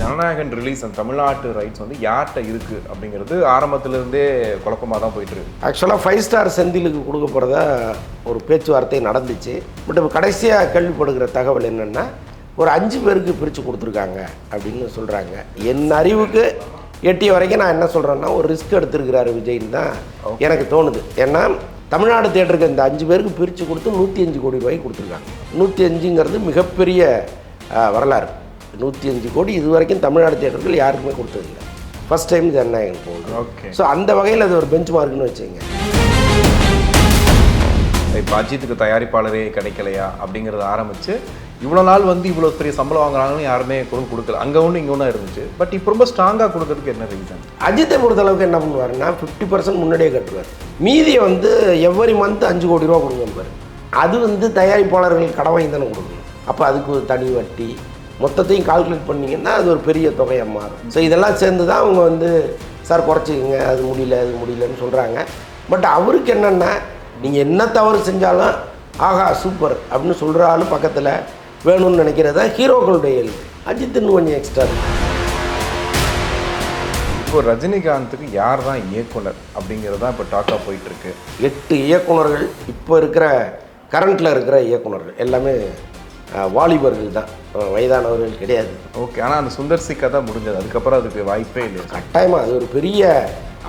Jananayagan release அந்த தமிழ்நாட்டு rights வந்து யார்கிட்ட இருக்கு அப்படிங்கிறது ஆரம்பத்துல இருந்தே குழப்பமா தான் போயிட்டு இருக்கு. ஆக்சுவலாக ஃபைவ் ஸ்டார் செந்திலுக்கு கொடுக்க போகிறதா ஒரு பேச்சுவார்த்தை நடந்துச்சு. பட் இப்போ கடைசியாக கேள்விப்படுகிற தகவல் என்னென்னா ஒரு அஞ்சு பேருக்கு பிரித்து கொடுத்துருக்காங்க அப்படின்னு சொல்கிறாங்க என் அறிவுக்கு எட்டிய வரைக்கும் நான் என்ன சொல்கிறேன்னா ஒரு ரிஸ்க் எடுத்திருக்கிறாரு விஜய்னு தான் எனக்கு தோணுது. ஏன்னா தமிழ்நாடு தேட்டருக்கு இந்த அஞ்சு பேருக்கு பிரித்து கொடுத்து நூற்றி அஞ்சு கோடி ரூபாய்க்கு கொடுத்துருக்காங்க. நூற்றி அஞ்சுங்கிறது மிகப்பெரிய வரலாறு. நூற்றி அஞ்சு கோடி இது வரைக்கும் தமிழ்நாடு தேட்டர்கள் யாருக்குமே கொடுத்ததில்லை. ஃபஸ்ட் டைம் ஜனநாயகன் போகுது. ஓகே ஸோ அந்த வகையில் அது ஒரு பெஞ்ச் மார்க்னு வச்சுங்க இப்போ அஜித்துக்கு தயாரிப்பாளரே கிடைக்கலையா? அப்படிங்கிறத ஆரம்பிச்சு இவ்வளோ நாள் வந்து இவ்வளோ பெரிய சம்பளம் வாங்குறாங்கன்னு யாருமே குரல் கொடுக்கல. அங்கே ஒன்று இங்கே ஒன்றா இருந்துச்சு. பட் இப்போ ரொம்ப ஸ்ட்ராங்காக கொடுக்கறதுக்கு என்ன ரீசன் அஜித்தை பொறுத்தளவுக்கு என்ன பண்ணுவாருன்னா ஃபிஃப்டி பர்சன்ட் முன்னாடியே கட்டுவார். மீதியை வந்து எவ்வரி மந்த் அஞ்சு கோடி ரூபா கொடுங்கம்பாரு அது வந்து தயாரிப்பாளர்கள் கடன் வாங்கி தானே கொடுக்கணும். அப்போ அதுக்கு ஒரு தனி வட்டி மொத்தத்தையும் கால்குலேட் பண்ணீங்கன்னா அது ஒரு பெரிய தொகையாக மாறும். ஸோ இதெல்லாம் சேர்ந்து தான் அவங்க வந்து சார் குறைச்சிக்கங்க அது முடியல அது முடியலன்னு சொல்கிறாங்க பட் அவருக்கு என்னென்னா நீங்கள் என்ன தவறு செஞ்சாலும் ஆஹா சூப்பர் அப்படின்னு சொல்கிற ஆளு பக்கத்தில் வேணும்னு நினைக்கிறது ஹீரோக்களுடைய இயல்பு அஜித் இன்னும் கொஞ்சம் எக்ஸ்ட்ரா இப்போ ரஜினிகாந்துக்கு யார் தான் இயக்குனர் அப்படிங்கிறது தான் இப்போ டாக்காக போயிட்டு இருக்கு. எட்டு இயக்குனர்கள் இப்போ இருக்கிற கரண்ட்டில் இருக்கிற இயக்குனர்கள் எல்லாமே வாலிபர்கள் தான். வயதானவர்கள் கிடையாது. ஓகே ஆனால் அந்த சுந்தர் சிக்கா தான் முடிஞ்சது. அதுக்கப்புறம் அதுக்கு வாய்ப்பே இல்லையா? கட்டாயமாக அது ஒரு பெரிய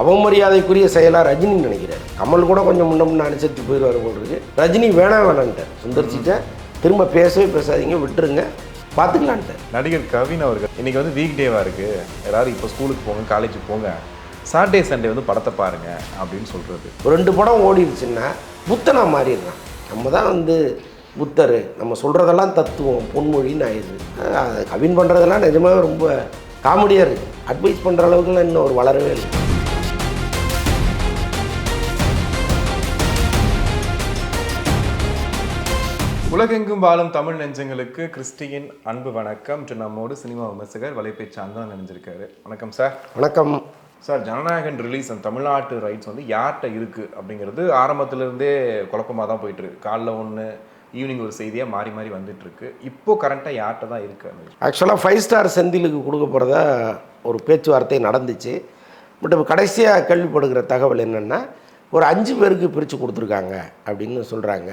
அவமரியாதைக்குரிய செயலாக ரஜினி நினைக்கிறார். கமல் கூட கொஞ்சம் முன்ன முன்ன அனுசரித்து போயிடுவார் போல் ரஜினி வேணாம் வேணான்ட்டார். சுந்தர்சிட்ட திரும்ப பேசவே பேசாதீங்க விட்டுருங்க. பார்த்துக்கலான்ட்டார் நடிகர் கவின் அவர்கள் இன்னைக்கு வந்து வீக் டேவாக இருக்கு. எல்லாரும் இப்போ ஸ்கூலுக்கு போங்க காலேஜுக்கு போங்க. சாட்டர்டே சண்டே வந்து படத்தை பாருங்க அப்படின்னு சொல்றது. ஒரு ரெண்டு படம் ஓடிடுச்சுன்னா புத்தனா மாறிடுறான். நம்ம தான் வந்து புத்தர் நம்ம சொல்கிறதெல்லாம் தத்துவம் பொன்மொழின்னு ஆயிடுது. கவின் பண்ணுறதெல்லாம் நிஜமாவே ரொம்ப காமெடியாக இருக்குது அட்வைஸ் பண்ணுற அளவுக்குலாம் இன்னும் ஒரு வளரவே இல்லை. உலகெங்கும் வாழும் தமிழ் நெஞ்சங்களுக்கு கிறிஸ்டியின் அன்பு வணக்கம். இன்று நம்மோடு சினிமா விமர்சகர் வலைபேச்சு அண்ணா நினைஞ்சிருக்காரு வணக்கம் சார் வணக்கம். சார் ஜனநாயகன் ரிலீஸ் அந்த தமிழ்நாட்டு ரைட்ஸ் வந்து யார்கிட்ட இருக்கு அப்படிங்கிறது ஆரம்பத்துல இருந்தே குழப்பமாக தான் போயிட்டு இருக்கு. காலைல ஒன்று ஈவினிங் ஒரு செய்தியாக மாறி மாறி வந்துட்டு இருக்கு இப்போ கரண்ட்டாக யார்கிட்ட தான் இருக்கு அந்த விஷயம்? ஆக்சுவலாக ஃபைவ் ஸ்டார் செந்திலுக்கு கொடுக்க போகிறதா ஒரு பேச்சுவார்த்தை நடந்துச்சு. பட் இப்போ கடைசியாக கேள்விப்படுகிற தகவல் என்னென்னா ஒரு அஞ்சு பேருக்கு பிரித்து கொடுத்துருக்காங்க அப்படின்னு சொல்கிறாங்க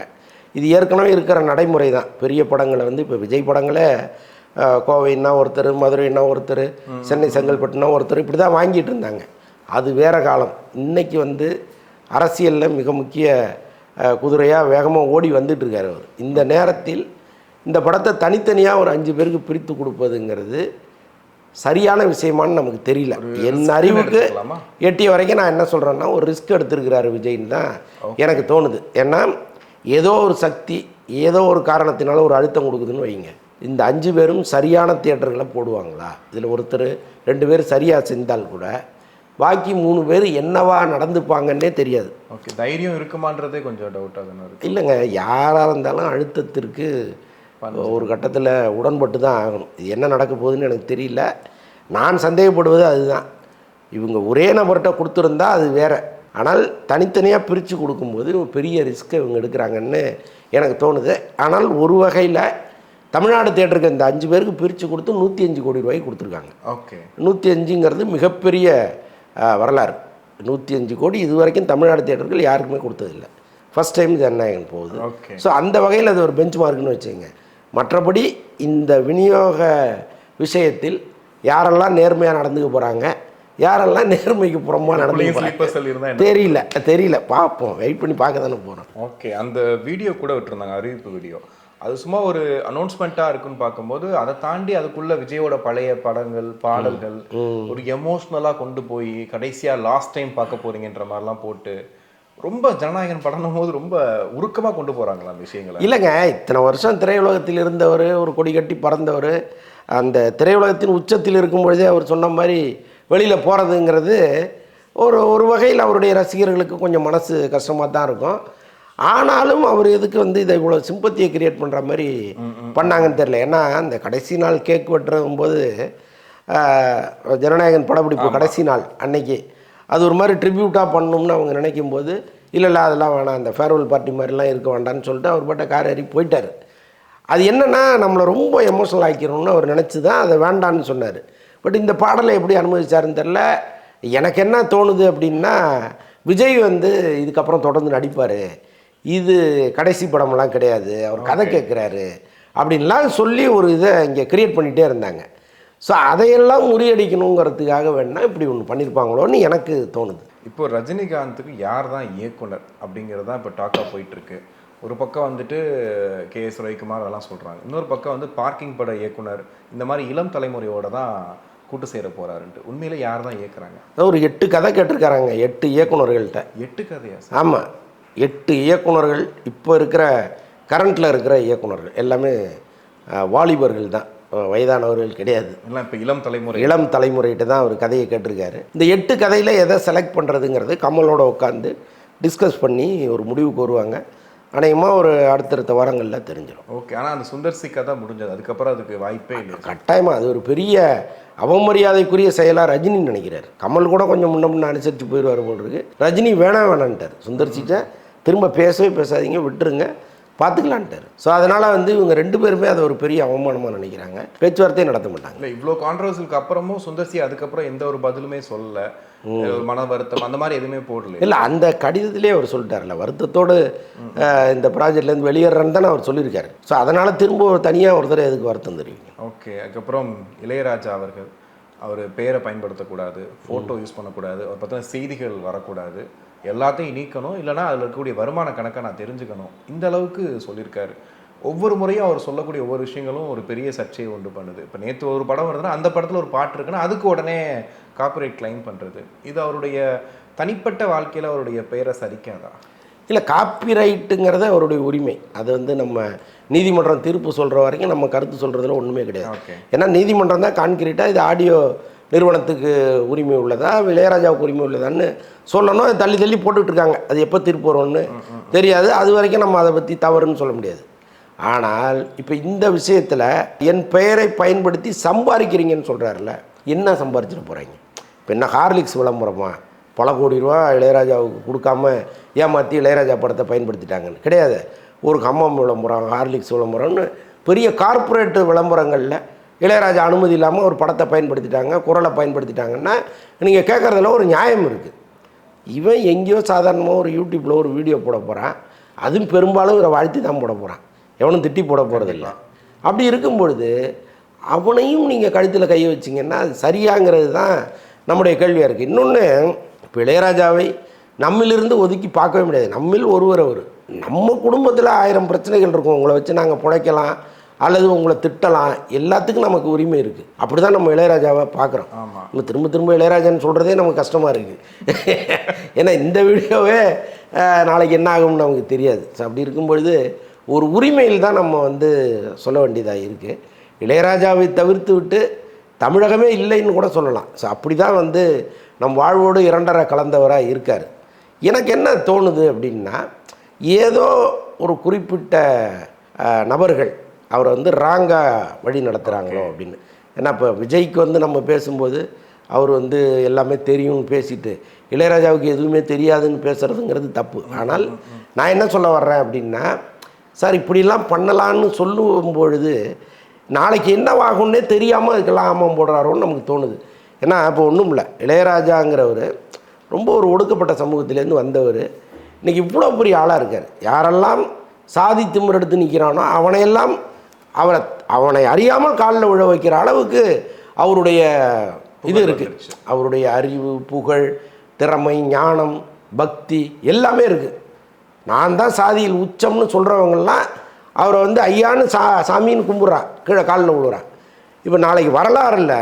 இது ஏற்கனவே இருக்கிற நடைமுறை தான். பெரிய படங்களை வந்து இப்போ விஜய் படங்களே கோவைன்னா ஒருத்தர் மதுரைன்னா ஒருத்தர் சென்னை செங்கல்பட்டுனா ஒருத்தர் இப்படி தான் வாங்கிட்டு இருந்தாங்க. அது வேற காலம். இன்னைக்கு வந்து அரசியலில் மிக முக்கிய குதிரையாக வேகமாக ஓடி வந்துட்டு இருக்காரு அவர். இந்த நேரத்தில் இந்த படத்தை தனித்தனியாக ஒரு அஞ்சு பேருக்கு பிரித்து கொடுப்பதுங்கிறது சரியான விஷயமான்னு நமக்கு தெரியல. என் அறிவுக்கு? எட்டிய வரைக்கும் நான் என்ன சொல்கிறேன்னா ஒரு ரிஸ்க் எடுத்திருக்கிறாரு விஜய்னு தான் எனக்கு தோணுது. ஏன்னா ஏதோ ஒரு சக்தி ஏதோ ஒரு காரணத்தினால ஒரு அழுத்தம் கொடுக்குதுன்னு வைங்க. இந்த அஞ்சு பேரும் சரியான தியேட்டர்களை போடுவாங்களா? இதில் ஒருத்தர் ரெண்டு பேர் சரியாக செஞ்சால் கூட பாக்கி மூணு பேர் என்னவா நடந்துப்பாங்கன்னே தெரியாது. ஓகே தைரியம் இருக்குமான்றதே கொஞ்சம் டவுட்டாக தானே இல்லைங்க யாராக இருந்தாலும் அழுத்தத்திற்கு ஒரு கட்டத்தில் உடன்பட்டு தான் ஆகணும். இது என்ன நடக்க போகுதுன்னு எனக்கு தெரியல. நான் சந்தேகப்படுவது அதுதான். இவங்க ஒரே நபர்கிட்ட கொடுத்துருந்தா அது வேற. ஆனால் தனித்தனியாக பிரித்து கொடுக்கும்போது பெரிய ரிஸ்க்கை இவங்க எடுக்கிறாங்கன்னு எனக்கு தோணுது. ஆனால் ஒரு வகையில் தமிழ்நாடு தேட்டருக்கு இந்த அஞ்சு பேருக்கு பிரித்து கொடுத்து நூற்றி அஞ்சு கோடி ரூபாய்க்கு கொடுத்துருக்காங்க. ஓகே. நூற்றி அஞ்சுங்கிறது மிகப்பெரிய வரலாறு. நூற்றி அஞ்சு கோடி இது வரைக்கும் தமிழ்நாடு தேட்டர்கள் யாருக்குமே கொடுத்ததில்லை. ஃபஸ்ட் டைம் ஜனநாயகன் போகுது. ஓகே ஸோ அந்த வகையில் அது ஒரு பெஞ்ச் மார்க்னு வச்சுங்க மற்றபடி இந்த விநியோக விஷயத்தில் யாரெல்லாம் நேர்மையாக நடந்துக்க போகிறாங்க யாரெல்லாம் நேர்மைக்கு புறமா என்ன? தெரியல தெரியல. பார்ப்போம். வெயிட் பண்ணி பார்க்க தானே போகிறோம் ஓகே அந்த வீடியோ கூட விட்டுருந்தாங்க அறிவிப்பு வீடியோ அது சும்மா ஒரு அனௌன்ஸ்மெண்ட்டாக இருக்குன்னு பார்க்கும்போது அதை தாண்டி அதுக்குள்ள விஜயோட பழைய படங்கள் பாடல்கள் ஒரு எமோஷ்னலாக கொண்டு போய் கடைசியாக லாஸ்ட் டைம் பார்க்க போறீங்கன்ற மாதிரிலாம் போட்டு ரொம்ப ஜனநாயகன் படம் போது ரொம்ப உருக்கமாக கொண்டு போகிறாங்களா அந்த விஷயங்களை? இல்லைங்க இத்தனை வருஷம் திரையுலகத்தில் இருந்தவர் ஒரு கொடி கட்டி பறந்தவர் அந்த திரையுலகத்தின் உச்சத்தில் இருக்கும் பொழுதே அவர் சொன்ன மாதிரி வெளியில் போகிறதுங்கிறது ஒரு ஒரு வகையில் அவருடைய ரசிகர்களுக்கு கொஞ்சம் மனசு கஷ்டமாக தான் இருக்கும். ஆனாலும் அவர் எதுக்கு வந்து இதை இவ்வளோ சிம்பத்தியை கிரியேட் பண்ணுற மாதிரி பண்ணாங்கன்னு தெரியல. ஏன்னா அந்த கடைசி நாள் கேக் வெட்டுறதும் போது ஆஹ், ஜனநாயகன் படப்பிடிப்பு கடைசி நாள் அன்னைக்கு. அது ஒரு மாதிரி ட்ரிபியூட்டாக பண்ணணும்னு அவங்க நினைக்கும் போது இல்லை இல்லை அதெல்லாம் வேணாம். அந்த ஃபேர்வெல் பார்ட்டி மாதிரிலாம் இருக்க வேண்டாம்னு சொல்லிட்டு அவர் பாட்ட கார் ஏறி போயிட்டார். அது என்னன்னா நம்மளை ரொம்ப எமோஷனல் ஆக்கிடணும்னு அவர் நினச்சி தான் அதை வேண்டான்னு சொன்னார். பட் இந்த பாடலை எப்படி அனுமதிச்சாருன்னு தெரில எனக்கு என்ன தோணுது அப்படின்னா விஜய் வந்து இதுக்கப்புறம் தொடர்ந்து நடிப்பார். இது கடைசி படமெல்லாம் கிடையாது அவர் கதை கேட்குறாரு அப்படின்லாம் சொல்லி ஒரு இதை இங்கே கிரியேட் பண்ணிகிட்டே இருந்தாங்க. ஸோ அதையெல்லாம் முறியடிக்கணுங்கிறதுக்காக வேணால் இப்படி ஒன்று பண்ணியிருப்பாங்களோன்னு எனக்கு தோணுது. இப்போ ரஜினிகாந்துக்கு யார் தான் இயக்குனர் அப்படிங்கிறது தான் இப்போ டாக்காக போயிட்டு இருக்கு ஒரு பக்கம் வந்துட்டு கே எஸ் ரவிக்குமார் அதெல்லாம் சொல்றாங்க. இன்னொரு பக்கம் வந்து பார்க்கிங் பட இயக்குனர் இந்த மாதிரி இளம் தலைமுறையோட தான் கூட்டு சேர போறாருன்ட்டு. உண்மையில யார் தான் இயக்குறாங்க? ஒரு எட்டு கதை கேட்டிருக்காராங்க எட்டு இயக்குனர்கள்ட்ட. எட்டு கதையா சார்? ஆமாம் எட்டு இயக்குனர்கள் இப்போ இருக்கிற கரண்ட்டில் இருக்கிற இயக்குனர்கள் எல்லாமே வாலிபர்கள் தான். வயதானவர்கள் கிடையாது. எல்லாம் இப்போ இளம் தலைமுறை. இளம் தலைமுறைகிட்ட தான் அவர் கதையை கேட்டிருக்காரு. இந்த எட்டு கதையில் எதை செலக்ட் பண்ணுறதுங்கிறது கமலோட உட்காந்து டிஸ்கஸ் பண்ணி ஒரு முடிவுக்கு வருவாங்க. அநேகமாக ஒரு அடுத்தடுத்த வாரங்களில் தெரிஞ்சிடும். ஓகே ஆனா அந்த சுந்தர் சி கதை முடிஞ்சது. அதுக்கப்புறம் அதுக்கு வாய்ப்பே இல்லை. கட்டாயமாக அது ஒரு பெரிய அவமரியாதைக்குரிய செயலாக ரஜினி நினைக்கிறார். கமல் கூட கொஞ்சம் முன்ன முன்ன அனுசரித்து போயிடுவார் போல் இருக்கு. ரஜினி வேணாம் வேணான்ட்டார். சுந்தர்சிட்ட திரும்ப பேசவே பேசாதீங்க விட்டுருங்க. பார்த்துக்கலான்ட்டார் ஸோ அதனால் வந்து இவங்க ரெண்டு பேருமே அதை ஒரு பெரிய அவமானமாக நினைக்கிறாங்க. பேச்சுவார்த்தையே நடத்த மாட்டாங்க. இல்லை இவ்வளோ கான்ட்ரவர்சலுக்கு அப்புறமும் சுந்தர் சி அதுக்கப்புறம் எந்த ஒரு பதிலுமே சொல்லல. ஒரு மன வருத்தம் அந்த மாதிரி எதுவுமே போடல. இல்லை அந்த கடிதத்திலே அவர் சொல்லிட்டார்ல வருத்தத்தோடு இந்த ப்ராஜெக்ட்லேருந்து வெளியேறேன்னு தானே அவர் சொல்லியிருக்காரு. ஸோ அதனால் திரும்ப தனியாக ஒருத்தர் எதுக்கு வருத்தம் தெரிவிங்க ஓகே அதுக்கப்புறம் இளையராஜா அவர்கள் அவர் பேரை பயன்படுத்தக்கூடாது ஃபோட்டோ யூஸ் பண்ணக்கூடாது அவர் பற்றின செய்திகள் வரக்கூடாது. எல்லாத்தையும் நீக்கணும் இல்லைனா அதில் இருக்கக்கூடிய வருமான கணக்கை நான் தெரிஞ்சுக்கணும். இந்த அளவுக்கு சொல்லியிருக்காரு. ஒவ்வொரு முறையும் அவர் சொல்லக்கூடிய ஒவ்வொரு விஷயங்களும் ஒரு பெரிய சர்ச்சையை உண்டு பண்ணுது. இப்போ நேற்று ஒரு படம் வருதுன்னா அந்த படத்தில் ஒரு பாட்டு இருக்குன்னா அதுக்கு உடனே காப்பிரைட் கிளைம் பண்ணுறது இது அவருடைய தனிப்பட்ட வாழ்க்கையில் அவருடைய பெயரை சரிக்காதா? இல்லை காப்பிரைட்டுங்கிறது அவருடைய உரிமை. அது வந்து நம்ம நீதிமன்றம் தீர்ப்பு சொல்கிற வரைக்கும் நம்ம கருத்து சொல்கிறதுல ஒன்றுமே கிடையாது. ஏன்னா நீதிமன்றம் தான் கான்கிரீட்டாக இது ஆடியோ நிறுவனத்துக்கு உரிமை உள்ளதா? இளையராஜாவுக்கு உரிமை உள்ளதான்னு சொல்லணும். தள்ளி தள்ளி போட்டுட்டு இருக்காங்க அது எப்போ தீர்ப்பு வரும்னு தெரியாது. அது வரைக்கும் நம்ம அதை பற்றி தவறுன்னு சொல்ல முடியாது. ஆனால் இப்போ இந்த விஷயத்தில் என் பெயரை பயன்படுத்தி சம்பாதிக்கிறீங்கன்னு சொல்கிறாருல என்ன சம்பாரிச்சிட்டு போகிறீங்க இப்போ என்ன ஹார்லிக்ஸ் விளம்பரமா? பல கோடி ரூபா இளையராஜாவுக்கு கொடுக்காம ஏமாற்றி இளையராஜா படத்தை பயன்படுத்திட்டாங்கன்னு. கிடையாது. ஒரு கம்மம் விளம்பரம் ஹார்லிக்ஸ் விளம்பரம்னு பெரிய கார்ப்பரேட் விளம்பரங்களில் இளையராஜா அனுமதி இல்லாமல் ஒரு படத்தை பயன்படுத்திட்டாங்க குரலை பயன்படுத்திட்டாங்கன்னா நீங்கள் கேட்குறதுல ஒரு நியாயம் இருக்குது இவன் எங்கேயோ சாதாரணமாக ஒரு யூடியூப்பில் ஒரு வீடியோ போட போகிறான் அதுவும் பெரும்பாலும் இவரை வாழ்த்தி தான் போட போகிறான் எவனும் திட்டி போட போகிறதில்ல அப்படி இருக்கும் பொழுது அவனையும் நீங்கள் கழுத்தில் கை வச்சிங்கன்னா அது சரியாங்கிறது தான் நம்முடைய கேள்வியாக இருக்குது இன்னொன்று இப்போ இளையராஜாவை நம்மிலிருந்து ஒதுக்கி பார்க்கவே முடியாது. நம்மில் ஒருவர் அவர். நம்ம குடும்பத்தில் ஆயிரம் பிரச்சனைகள் இருக்கும். உங்களை வச்சு நாங்கள் பிழைக்கலாம். அல்லது உங்களை திட்டலாம். எல்லாத்துக்கும் நமக்கு உரிமை இருக்குது அப்படி தான் நம்ம இளையராஜாவை பார்க்குறோம். நம்ம திரும்ப திரும்ப இளையராஜான்னு சொல்கிறதே நமக்கு கஷ்டமாக இருக்குது ஏன்னா இந்த வீடியோவே நாளைக்கு என்ன ஆகும்னு நமக்கு தெரியாது. ஸோ அப்படி இருக்கும்பொழுது ஒரு உரிமையில் தான் நம்ம வந்து சொல்ல வேண்டியதாக இருக்குது இளையராஜாவை தவிர்த்து விட்டு தமிழகமே இல்லைன்னு கூட சொல்லலாம். ஸோ அப்படி தான் வந்து நம் வாழ்வோடு இரண்டரை கலந்தவராக இருக்கார். எனக்கு என்ன தோணுது அப்படின்னா ஏதோ ஒரு குறிப்பிட்ட நபர்கள் அவரை வந்து ராங்காக வழி நடத்துகிறாங்களோ அப்படின்னு. ஏன்னா இப்போ விஜய்க்கு வந்து நம்ம பேசும்போது அவர் வந்து எல்லாமே தெரியும்னு பேசிட்டு இளையராஜாவுக்கு எதுவுமே தெரியாதுன்னு பேசுகிறதுங்கிறது தப்பு. ஆனால் நான் என்ன சொல்ல வர்றேன் அப்படின்னா சார் இப்படிலாம் பண்ணலான்னு சொல்லும் பொழுது நாளைக்கு என்னவாகும்னே தெரியாமல் இதுக்கெல்லாம் ஆமாம் போடுறாரோன்னு நமக்கு தோணுது. ஏன்னா இப்போ ஒன்றும் இல்லை. இளையராஜாங்கிறவர் ரொம்ப ஒரு ஒடுக்கப்பட்ட சமூகத்திலேருந்து வந்தவர். இன்றைக்கி இவ்வளோ பெரிய ஆளாக இருக்கார். யாரெல்லாம் சாதி திமிரெடுத்து நிற்கிறானோ அவனையெல்லாம் அவரை அவனை அறியாமல் காலில் விழ வைக்கிற அளவுக்கு அவருடைய இது இருக்குது அவருடைய அறிவு புகழ் திறமை ஞானம் பக்தி எல்லாமே இருக்குது நான் தான் சாதியில் உச்சம்னு சொல்கிறவங்கெல்லாம் அவரை வந்து ஐயான்னு சா சாமின்னு கும்பிட்றான் கீழே காலில் விழுறான் இப்போ நாளைக்கு வரலாறில்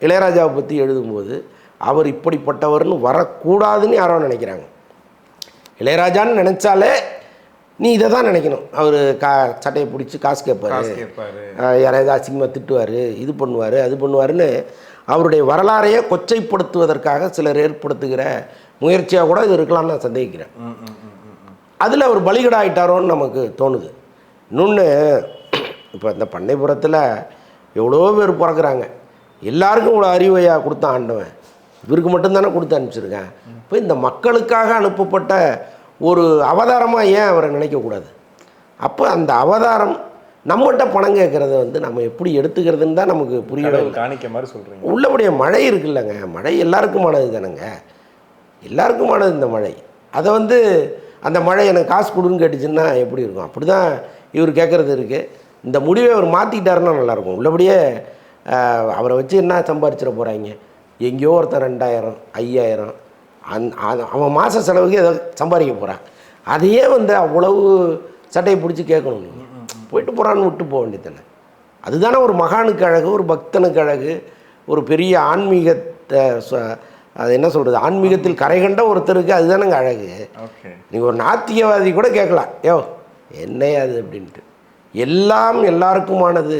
இளையராஜாவை பற்றி எழுதும்போது அவர் இப்படிப்பட்டவர்னு வரக்கூடாதுன்னு யாரோ நினைக்கிறாங்க. இளையராஜான்னு நினச்சாலே நீ இதை தான் நினைக்கணும். அவர் கா சட்டையை பிடிச்சி காசு கேட்பாரு. யாராவது அசிங்கமாக திட்டுவார் இது பண்ணுவார் அது பண்ணுவாருன்னு அவருடைய வரலாறையே கொச்சைப்படுத்துவதற்காக சிலர் ஏற்படுத்துகிற முயற்சியாக கூட இது இருக்கலாம்னு நான் சந்தேகிக்கிறேன். அதில் அவர் பலிகடாயிட்டாரோன்னு நமக்கு தோணுது. இன்னொன்று இப்போ இந்த பண்ணைப்புறத்தில் எவ்வளோ பேர் பிறக்கிறாங்க. எல்லாருக்கும் இவ்வளோ அறிவையாக கொடுத்தான் ஆண்டவன். இவருக்கு மட்டும்தானே கொடுத்து அனுப்பிச்சிருக்கேன். இப்போ இந்த மக்களுக்காக அனுப்பப்பட்ட ஒரு அவதாரமாக ஏன் அவரை நினைக்கக்கூடாது? அப்போ அந்த அவதாரம் நம்மகிட்ட பணம் கேட்குறத வந்து நம்ம எப்படி எடுத்துக்கிறதுன்னு தான் நமக்கு கடவுள் காணிக்க மாதிரி சொல்றீங்க. உள்ளபடிய மழை இருக்குல்லங்க. மழை எல்லாருக்குமானது தானேங்க. எல்லாருக்குமானது இந்த மழை. அதை வந்து அந்த மழை எனக்கு காசு கொடுன்னு கேட்டுச்சுன்னா எப்படி இருக்கும்? அப்படி தான் இவர் கேட்குறது இருக்குது இந்த முடிவை அவர் மாற்றிக்கிட்டாருன்னா நல்லாயிருக்கும். உள்ளபடியே அவரை வச்சு என்ன சம்பாரிச்சிட போகிறாங்க எங்கேயோ ஒருத்தன் ரெண்டாயிரம் ஐயாயிரம் அந் அவன் மாத செலவுக்கு ஏதோ சம்பாதிக்க போகிறான் அதையே வந்து அவ்வளவு சட்டையை பிடிச்சி கேட்கணும் போயிட்டு போகிறான்னு விட்டு போக வேண்டியதானே அதுதானே ஒரு மகானுக்கு அழகு ஒரு பக்தனுக்கு அழகு ஒரு பெரிய ஆன்மீகத்தை அது என்ன சொல்கிறது ஆன்மீகத்தில் கரை கண்ட ஒருத்தருக்கு அதுதானங்க அழகு. நீங்கள் ஒரு நாத்திகவாதி கூட கேட்கலாம். யோ என்னையா அது அப்படின்ட்டு. எல்லாம் எல்லாருக்குமானது.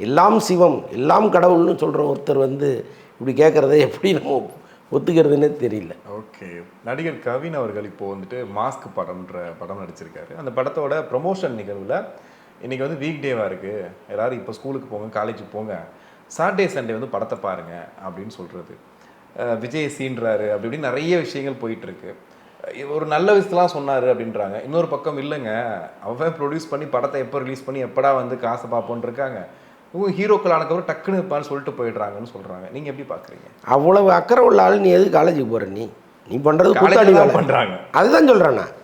எல்லாம் சிவம் எல்லாம் கடவுள்னு சொல்கிற ஒருத்தர் வந்து இப்படி கேட்குறத எப்படி நம்ம ஒத்துக்கிறதுனே தெரியல. ஓகே. நடிகர் கவின் அவர்கள் இப்போ வந்துட்டு மாஸ்க் படம்ன்ற படம் நடிச்சிருக்காரு. அந்த படத்தோட ப்ரொமோஷன் நிகழ்வில் இன்றைக்கி வந்து வீக் டேவாக இருக்குது எல்லாரும் இப்போ ஸ்கூலுக்கு போங்க காலேஜுக்கு போங்க. சாட்டர்டே சண்டே வந்து படத்தை பாருங்க அப்படின்னு சொல்கிறது விஜய் சீன்றாரு அப்படி இப்படி நிறைய விஷயங்கள் போயிட்டுருக்கு. ஒரு நல்ல விஷயத்தெலாம் சொன்னார் அப்படின்றாங்க. இன்னொரு பக்கம் இல்லைங்க. அவன் ப்ரொடியூஸ் பண்ணி படத்தை எப்போ ரிலீஸ் பண்ணி எப்படா வந்து காசை பார்ப்போன்ருக்காங்க இவங்க ஹீரோக்கள் ஆனக்கப்புறம் டக்குன்னு இருப்பான்னு சொல்லிட்டு போயிடுறாங்கன்னு சொல்றாங்க. நீங்க எப்படி பாக்குறீங்க? அவ்வளவு அக்கறை உள்ள ஆள் நீ எது காலேஜுக்கு போகிற நீ? நீ பண்ணுறது கூட்டாளி வேலை. பண்றாங்க. அதுதான் சொல்கிறேன் நான்.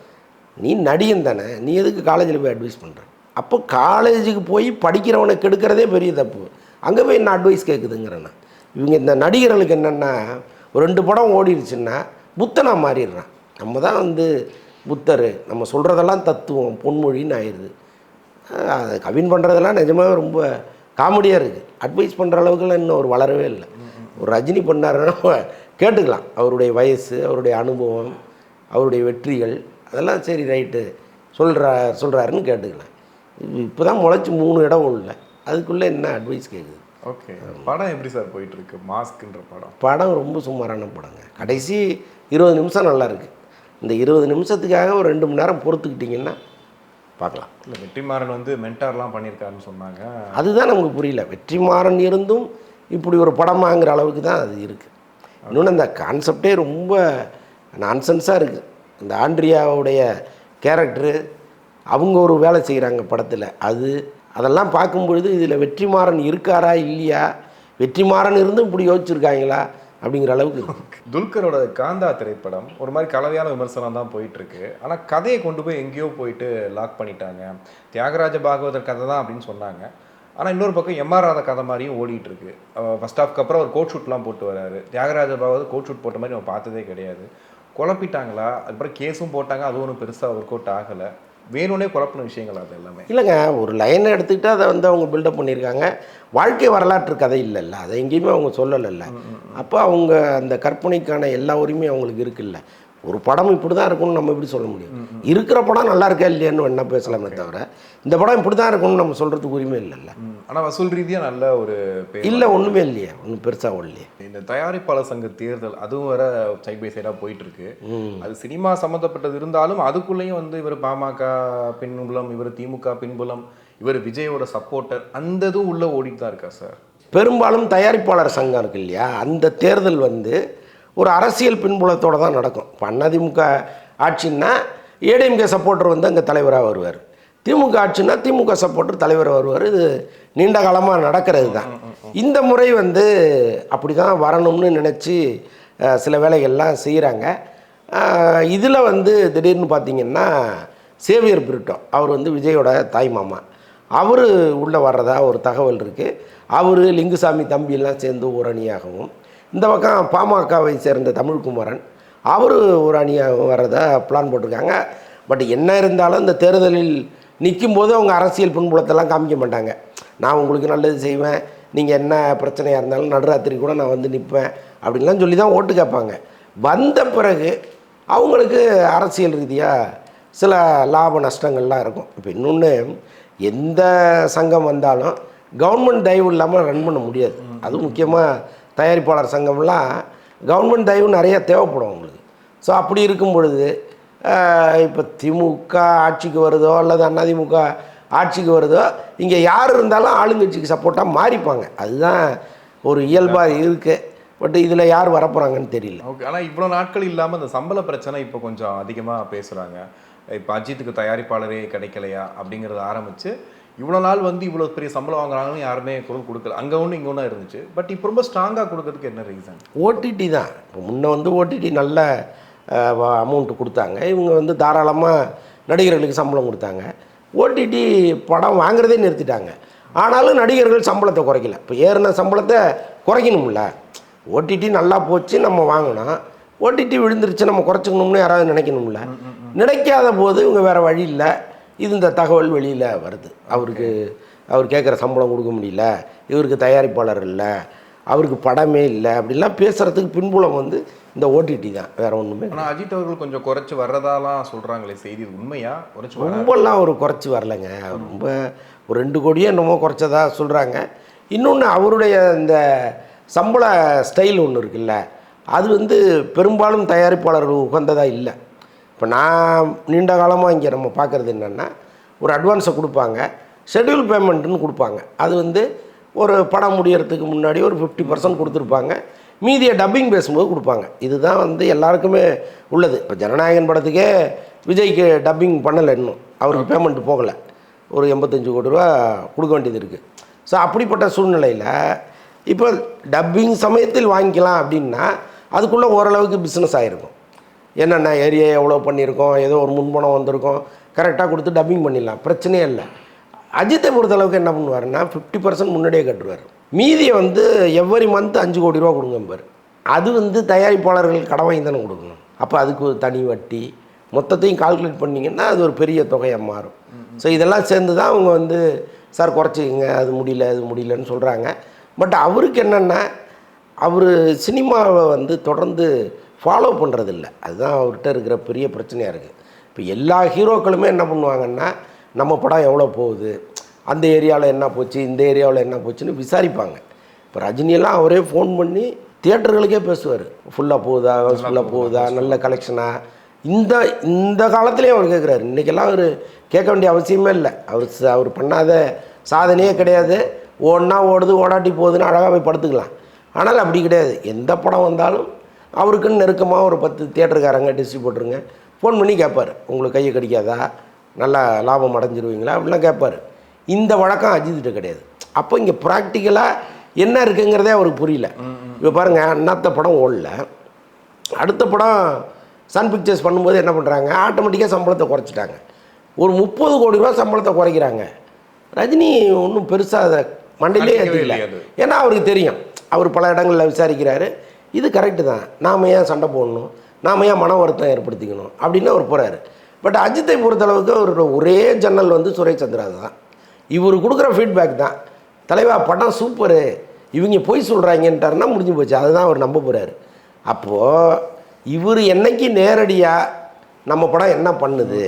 நீ நடிகன் தானே நீ எதுக்கு காலேஜில் போய் அட்வைஸ் பண்ணுற அப்போ காலேஜுக்கு போய் படிக்கிறவனை கெடுக்கிறதே பெரிய தப்பு. அங்கே போய் என்ன அட்வைஸ் கேட்குதுங்கிறேன் நான். இவங்க இந்த நடிகர்களுக்கு என்னென்னா ஒரு ரெண்டு படம் ஓடிடுச்சுன்னா புத்தனாக மாறிடுறான். நம்ம தான் வந்து புத்தர். நம்ம சொல்கிறதெல்லாம் தத்துவம் பொன்மொழின்னு ஆயிடுது. கவின் பண்ணுறதெல்லாம் நிஜமாவே ரொம்ப காமெடியாக இருக்குது அட்வைஸ் பண்ணுற அளவுக்குலாம் இன்னும் அவர் வளரவே இல்லை. ஒரு ரஜினி பண்ணாருன்னா கேட்டுக்கலாம். அவருடைய வயசு அவருடைய அனுபவம் அவருடைய வெற்றிகள் அதெல்லாம் சரி ரைட்டு சொல்கிறா சொல்கிறாருன்னு கேட்டுக்கலாம். இப்போ தான் முளைச்சி மூணு இடம் இல்லை அதுக்குள்ளே என்ன அட்வைஸ் கேட்குது ஓகே படம் எப்படி சார் போயிட்டு இருக்கு மாஸ்க்ன்ற படம். படம் ரொம்ப சுமாரான படங்க. கடைசி இருபது நிமிஷம் நல்லா இருக்குது இந்த இருபது நிமிஷத்துக்காக ஒரு ரெண்டு மணி நேரம் பொறுத்துக்கிட்டிங்கன்னா பார்க்கலாம். இல்லை வெற்றிமாறன் வந்து மென்டார்லாம் பண்ணியிருக்காருன்னு சொன்னாங்க. அதுதான் நமக்கு புரியல. வெற்றிமாறன் இருந்தும் இப்படி ஒரு படமாங்கிற அளவுக்கு தான் அது இருக்குது இன்னொன்று அந்த கான்செப்டே ரொம்ப நான்சென்ஸாக இருக்குது இந்த ஆண்ட்ரியாவுடைய கேரக்டரு அவங்க ஒரு வேலை செய்கிறாங்க படத்தில். அது அதெல்லாம் பார்க்கும்பொழுது இதில் வெற்றிமாறன் இருக்காரா இல்லையா? வெற்றிமாறன் இருந்தும் இப்படி யோசிச்சிருக்காங்களா? அப்படிங்கிற அளவுக்கு துல்கரோட காந்தா திரைப்படம் ஒரு மாதிரி கலவையான விமர்சனம் தான் போயிட்டு இருக்கு ஆனால் கதையை கொண்டு போய் எங்கேயோ போயிட்டு லாக் பண்ணிட்டாங்க. தியாகராஜ பாகவதர் கதை தான் அப்படின்னு சொன்னாங்க. ஆனால் இன்னொரு பக்கம் எம்ஆர் ராதா கதை மாதிரியும் ஓடிட்டு இருக்கு ஃபர்ஸ்ட் ஹாஃப்க்கு அப்புறம் ஒரு கோட் ஷூட்லாம் போட்டு வராரு. தியாகராஜ பாகவதர் கோட் ஷூட் போட்ட மாதிரி நம்ம பார்த்ததே கிடையாது. குழப்பிட்டாங்களா? அதுக்கப்புறம் கேஸும் போட்டாங்க. அது ஒன்றும் பெருசாக ஒர்க் அவுட் ஆகலை. வேணும்னே குழப்பின விஷயங்கள் அது எல்லாமே. இல்லைங்க ஒரு லைனை எடுத்துக்கிட்டு அதை வந்து அவங்க பில்டப் பண்ணியிருக்காங்க. வாழ்க்கை வரலாற்று கதை இல்லைல்ல அதை எங்கேயுமே அவங்க சொல்லலைல்ல. அப்போ அவங்க அந்த கற்பனைக்கான எல்லா உரிமையும் அவங்களுக்கு இருக்குல்ல. ஒரு படம் இப்படி தான் இருக்கும்னு நம்ம எப்படி சொல்ல முடியும்? இருக்கிற படம் நல்லா இருக்கா இல்லையான்னு வேணா பேசலாமே தவிர இந்த படம் இப்படி தான் இருக்கும்னு நம்ம சொல்கிறதுக்கு உரிமை இல்லைல்ல. ஆனால் வசூல் ரீதியாக நல்ல ஒரு இல்லை ஒன்றுமே இல்லையே ஒன்றும் பெருசாக ஓடலையே இந்த தயாரிப்பாளர் சங்க தேர்தல் அதுவும் வேற சைட் பை சைடாக போயிட்டு இருக்கு அது சினிமா சம்மந்தப்பட்டது இருந்தாலும் அதுக்குள்ளேயும் வந்து இவர் பாமக பின்புலம் இவர் திமுக பின்புலம் இவர் விஜயோட சப்போர்ட்டர் அந்த இதுவும் உள்ள ஓடிட்டு தான் இருக்கா சார் பெரும்பாலும் தயாரிப்பாளர் சங்கம் இருக்கு இல்லையா? அந்த தேர்தல் வந்து ஒரு அரசியல் பின்புலத்தோடு தான் நடக்கும். இப்போ அதிமுக ஆட்சின்னா ஏடிஎம்கே சப்போர்ட்டர் வந்து அங்கே தலைவராக வருவார். திமுக ஆட்சின்னா திமுக சப்போர்ட்டர் தலைவராக வருவார். இது நீண்ட காலமாக நடக்கிறது தான். இந்த முறை வந்து அப்படி தான் வரணும்னு நினச்சி சில வேலைகள்லாம் செய்கிறாங்க இதில் வந்து திடீர்னு பார்த்தீங்கன்னா சேவியர் பிரிட்டோ அவர் வந்து விஜயோட தாய் மாமா. அவர் உள்ளே வர்றதா ஒரு தகவல் இருக்குது அவர் லிங்குசாமி தம்பியெல்லாம் சேர்ந்து ஒரு அணியாகவும் இந்த பக்கம் பாமகவை சேர்ந்த தமிழ்குமரன் அவர் ஒரு அணியாக வர்றதை பிளான் போட்டிருக்காங்க. பட் என்ன இருந்தாலும் இந்த தேர்தலில் நிற்கும்போது அவங்க அரசியல் பின்புலத்தெல்லாம் காமிக்க மாட்டாங்க. நான் உங்களுக்கு நல்லது செய்வேன். நீங்கள் என்ன பிரச்சனையாக இருந்தாலும் நடுராத்திரி கூட நான் வந்து நிற்பேன் அப்படின்லாம் சொல்லி தான் ஓட்டு கேட்பாங்க. வந்த பிறகு அவங்களுக்கு அரசியல் ரீதியாக சில லாப நஷ்டங்கள்லாம் இருக்கும். இப்போ இன்னொன்று எந்த சங்கம் வந்தாலும் கவர்மெண்ட் தயவு இல்லாமல் ரன் பண்ண முடியாது. அதுவும் முக்கியமாக தயாரிப்பாளர் சங்கம்லாம் கவர்மெண்ட் தயவு நிறையா தேவைப்படும் உங்களுக்கு ஸோ அப்படி இருக்கும் பொழுது இப்போ திமுக ஆட்சிக்கு வருதோ அல்லது அதிமுக ஆட்சிக்கு வருதோ இங்கே யார் இருந்தாலும் ஆளுங்கட்சிக்கு சப்போர்ட்டாக மாறிப்பாங்க. அதுதான் ஒரு இயல்பாக இருக்குது பட் இதில் யார் வரப்போகிறாங்கன்னு தெரியல. ஓகே ஆனால் இவ்வளோ நாட்கள் இல்லாமல் இந்த சம்பள பிரச்சனை இப்போ கொஞ்சம் அதிகமாக பேசுகிறாங்க இப்போ அஜித்துக்கு தயாரிப்பாளரே கிடைக்கலையா அப்படிங்கிறத ஆரம்பித்து இவ்வளோ நாள் வந்து இவ்வளோ பெரிய சம்பளம் வாங்குறாங்கன்னு யாருமே குரல் கொடுக்கல. அங்கே ஒன்று இங்கே ஒன்றா இருந்துச்சு. பட் இப்போ ரொம்ப ஸ்ட்ராங்காக கொடுக்கறதுக்கு என்ன ரீசன் ஓடிடி தான். இப்போ முன்ன வந்து ஓடிடி நல்ல அமௌண்ட்டு கொடுத்தாங்க. இவங்க வந்து தாராளமாக நடிகர்களுக்கு சம்பளம் கொடுத்தாங்க. ஓடிடி படம் வாங்குறதே நிறுத்திட்டாங்க. ஆனாலும் நடிகர்கள் சம்பளத்தை குறைக்கல. இப்போ ஏறின சம்பளத்தை குறைக்கணும்ல. ஓடிடி நல்லா போச்சு நம்ம வாங்கினோம் ஓடிடி விழுந்துருச்சு நம்ம குறைச்சிக்கணும்னு யாராவது நினைக்கணும்ல. நினைக்காத போது இவங்க வேறு வழி இல்லை. இது இந்த தகவல் வெளியில் வருது. அவருக்கு அவர் கேட்குற சம்பளம் கொடுக்க முடியல இவருக்கு தயாரிப்பாளர் இல்லை அவருக்கு படமே இல்லை அப்படிலாம் பேசுகிறதுக்கு பின்புலம் வந்து இந்த ஓடிடி தான். வேற ஒன்றுமே ஆனால் அஜித் அவர்கள் கொஞ்சம் குறைச்சு வர்றதாலாம் சொல்கிறாங்களே செய்தி உண்மையா? குறைச்சு ரொம்பலாம் அவர் குறைச்சி வரலைங்க. ரொம்ப ஒரு ரெண்டு கோடியே என்னமோ குறைச்சதா சொல்கிறாங்க இன்னொன்று அவருடைய இந்த சம்பள ஸ்டைல் ஒன்று இருக்குல்ல அது வந்து பெரும்பாலும் தயாரிப்பாளர்கள் உகந்ததாக இல்லை. இப்போ நான் நீண்ட காலமாக இங்கே நம்ம பார்க்குறது என்னென்னா ஒரு அட்வான்ஸை கொடுப்பாங்க. ஷெட்யூல் பேமெண்ட்டுன்னு கொடுப்பாங்க. அது வந்து ஒரு படம் முடியறதுக்கு முன்னாடி ஒரு ஃபிஃப்டி பர்சன்ட் கொடுத்துருப்பாங்க. மீதியை டப்பிங் பேசும்போது கொடுப்பாங்க. இதுதான் வந்து எல்லாருக்குமே உள்ளது. இப்போ ஜனநாயகன் படத்துக்கே விஜய்க்கு டப்பிங் பண்ணலை இன்னும். அவருக்கு பேமெண்ட் போகலை. ஒரு எண்பத்தஞ்சு கோடி ரூபா கொடுக்க வேண்டியது இருக்குது ஸோ அப்படிப்பட்ட சூழ்நிலையில் இப்போ டப்பிங் சமயத்தில் வாங்கிக்கலாம் அப்படின்னா அதுக்குள்ளே ஓரளவுக்கு பிஸ்னஸ் ஆகிருக்கும் என்னென்ன ஏரியா எவ்வளோ பண்ணியிருக்கோம் ஏதோ ஒரு முன்பணம் வந்திருக்கோம் கரெக்டாக கொடுத்து டப்பிங் பண்ணிடலாம். பிரச்சனையே இல்லை. அஜித்தை பொறுத்தளவுக்கு என்ன பண்ணுவாருன்னா ஃபிஃப்டி பர்சன்ட் முன்னாடியே கட்டுவார். மீதியை வந்து எவ்வரி மந்த் அஞ்சு கோடி ரூபா கொடுங்கம்பார் அது வந்து தயாரிப்பாளர்கள் கடன் வாங்கி தானே கொடுக்கணும். அப்போ அதுக்கு ஒரு தனி வட்டி மொத்தத்தையும் கால்குலேட் பண்ணிங்கன்னா அது ஒரு பெரிய தொகையாக மாறும். ஸோ இதெல்லாம் சேர்ந்து தான் அவங்க வந்து சார் குறைச்சிக்கங்க அது முடியல அது முடியலன்னு சொல்கிறாங்க பட் அவருக்கு என்னென்னா அவர் சினிமாவை வந்து தொடர்ந்து ஃபாலோ பண்ணுறதில்ல அதுதான் அவர்கிட்ட இருக்கிற பெரிய பிரச்சனையாக இருக்குது இப்போ எல்லா ஹீரோக்களுமே என்ன பண்ணுவாங்கன்னா நம்ம படம் எவ்வளோ போகுது அந்த ஏரியாவில் என்ன போச்சு இந்த ஏரியாவில் என்ன போச்சுன்னு விசாரிப்பாங்க. இப்போ ரஜினியெல்லாம் அவரே ஃபோன் பண்ணி தியேட்டர்களுக்கே பேசுவார். ஃபுல்லாக போகுதா ஃபுல்லாக போகுதா நல்ல கலெக்ஷனா இந்த இந்த காலத்துலேயே அவர் கேட்குறாரு இன்றைக்கெல்லாம் அவர் கேட்க வேண்டிய அவசியமே இல்லை. அவர் அவர் பண்ணாத சாதனையே கிடையாது. ஓடுனா ஓடுது ஓடாட்டி போகுதுன்னு அழகாக போய் படுத்துக்கலாம். ஆனால் அப்படி கிடையாது. எந்த படம் வந்தாலும் அவருக்குன்னு நெருக்கமாக ஒரு பத்து தியேட்டருக்காரங்க டிஸ்ட்ரிபியூட்டருங்க ஃபோன் பண்ணி கேட்பார் உங்களுக்கு கையை கடிக்காதா? நல்லா லாபம் அடைஞ்சிருவீங்களா? அப்படிலாம் கேட்பார் இந்த வழக்கம் அஜித்திட்ட கிடையாது. அப்போ இங்கே ப்ராக்டிக்கலாக என்ன இருக்குங்கிறதே அவருக்கு புரியல. இப்போ பாருங்கள் அண்ணாத்த படம் ஓடல. அடுத்த படம் சன் பிக்சர்ஸ் பண்ணும்போது என்ன பண்ணுறாங்க ஆட்டோமேட்டிக்காக சம்பளத்தை குறைச்சிட்டாங்க. ஒரு முப்பது கோடி ரூபா சம்பளத்தை குறைக்கிறாங்க. ரஜினி ஒன்றும் பெருசாக அதை மண்டையிலே ஏற்றிக்கல? ஏன்னா அவருக்கு தெரியும். அவர் பல இடங்களில் விசாரிக்கிறாரு. இது கரெக்டு தான். நாம் ஏன் சண்டை போடணும்? நாம் ஏன் மன வருத்தம் ஏற்படுத்திக்கணும்? அப்படின்னு அவர் போகிறாரு பட் அஜித்தை பொறுத்தளவுக்கு அவரோட ஒரே ஜன்னல் வந்து சுரேஷ் சந்திரா தான். இவர் கொடுக்குற ஃபீட்பேக் தான். தலைவா படம் சூப்பரு இவங்க பொய் சொல்கிறாங்கன்ட்டாருன்னா முடிஞ்சு போச்சு. அதுதான் அவர் நம்ப போகிறாரு அப்போது இவர் என்னைக்கு நேரடியாக நம்ம படம் என்ன பண்ணுது?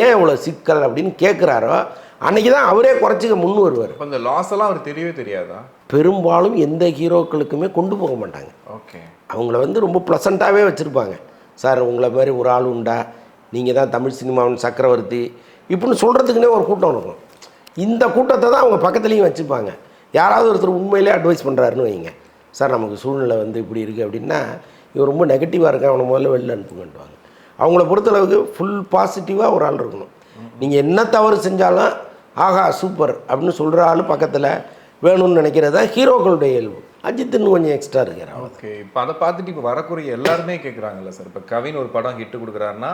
ஏன் இவ்வளோ சிக்கல் அப்படின்னு கேட்குறாரோ அன்னைக்கு தான் அவரே குறைச்சிக்க முன் வருவார். இந்த லாஸ் எல்லாம் அவருக்கு தெரியவே தெரியாதா? பெரும்பாலும் எந்த ஹீரோக்களுக்குமே கொண்டு போக மாட்டாங்க. ஓகே அவங்கள வந்து ரொம்ப ப்ளசண்ட்டாகவே வச்சுருப்பாங்க. சார் உங்களை மாதிரி ஒரு ஆள் உண்டா? நீங்கள் தான் தமிழ் சினிமாவின் சக்கரவர்த்தி. இப்படின்னு சொல்கிறதுக்குனே ஒரு கூட்டம் இருக்கும். இந்த கூட்டத்தை தான் அவங்க பக்கத்துலேயும் வச்சுப்பாங்க. யாராவது ஒருத்தர் உண்மையிலே அட்வைஸ் பண்ணுறாருன்னு வைங்க. சார் நமக்கு சூழ்நிலை வந்து இப்படி இருக்குது அப்படின்னா இவன் ரொம்ப நெகட்டிவாக இருக்கான் அவனை முதல்ல வெளில அனுப்புங்கன்ட்டுவாங்க அவங்கள பொறுத்தளவுக்கு ஃபுல் பாசிட்டிவாக ஒரு ஆள் இருக்கணும். நீங்கள் என்ன தவறு செஞ்சாலும் ஆஹா சூப்பர் அப்படின்னு சொல்கிற ஆள் பக்கத்தில் வேணும்னு நினைக்கிறது ஹீரோக்களுடைய இயல்பு. அஜித் இன்னும் கொஞ்சம் எக்ஸ்ட்ரா இருக்கிறான் ஓகே இப்போ அதை பார்த்துட்டு இப்போ வரக்கூடிய எல்லாருமே கேட்குறாங்கல்ல சார் இப்போ கவின் ஒரு படம் ஹிட் கொடுக்குறாருன்னா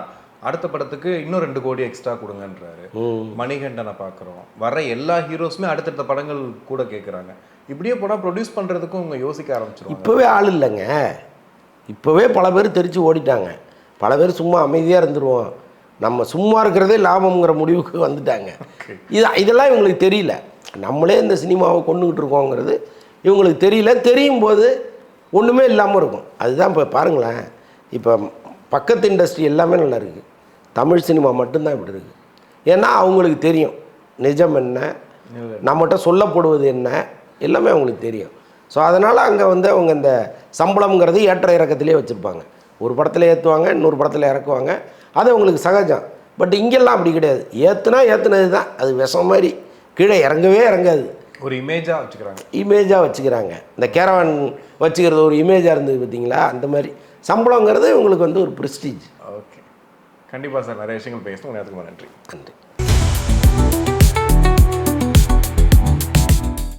அடுத்த படத்துக்கு இன்னும் ரெண்டு கோடி எக்ஸ்ட்ரா கொடுங்கன்றாரு. மணிகண்டனை பார்க்குறோம். வர எல்லா ஹீரோஸுமே அடுத்தடுத்த படங்கள் கூட கேட்குறாங்க இப்படியே படம் ப்ரொடியூஸ் பண்ணுறதுக்கும் அவங்க யோசிக்க ஆரம்பிச்சிருவாங்க. இப்போவே ஆள் இல்லைங்க. இப்போவே பல பேர் தெரிச்சு ஓடிட்டாங்க. பல பேர் சும்மா அமைதியாக இருந்துருவோம். நம்ம சும்மா இருக்கிறதே லாபம்ங்கிற முடிவுக்கு வந்துட்டாங்க. இது இதெல்லாம் இவங்களுக்கு தெரியல. நம்மளே இந்த சினிமாவை கொண்டுகிட்டு இருக்கோங்கிறது இவங்களுக்கு தெரியல. தெரியும் போது ஒன்றுமே இல்லாமல் இருக்கும். அதுதான் இப்போ பாருங்களேன். இப்போ பக்கத்து இண்டஸ்ட்ரி எல்லாமே நல்லா இருக்குது தமிழ் சினிமா மட்டும்தான் இப்படி இருக்குது ஏன்னா அவங்களுக்கு தெரியும். நிஜம் என்ன? நம்மகிட்ட சொல்லப்படுவது என்ன? எல்லாமே அவங்களுக்கு தெரியும். ஸோ அதனால் அங்கே வந்து அவங்க இந்த சம்பளம்ங்கிறது ஏற்ற இறக்கத்திலே வச்சுருப்பாங்க. ஒரு படத்தில் ஏற்றுவாங்க இன்னொரு படத்தில் இறக்குவாங்க. அது அவங்களுக்கு சகஜம். பட் இங்கெல்லாம் அப்படி கிடையாது. ஏற்றுனா ஏற்றுனது தான். அது விஷம் மாதிரி. கீழே இறங்கவே இறங்காது. ஒரு இமேஜாக வச்சுக்கிறாங்க. இமேஜாக வச்சுக்கிறாங்க. இந்த கேரவான் வச்சுக்கிறது ஒரு இமேஜாக இருந்தது பார்த்தீங்களா? அந்த மாதிரி. சம்பளங்கிறது உங்களுக்கு வந்து ஒரு ப்ரெஸ்டீஜ் ஓகே கண்டிப்பாக சார். நிறைய விஷயங்கள் பேசணும். நேரத்துக்கு நன்றி. நன்றி.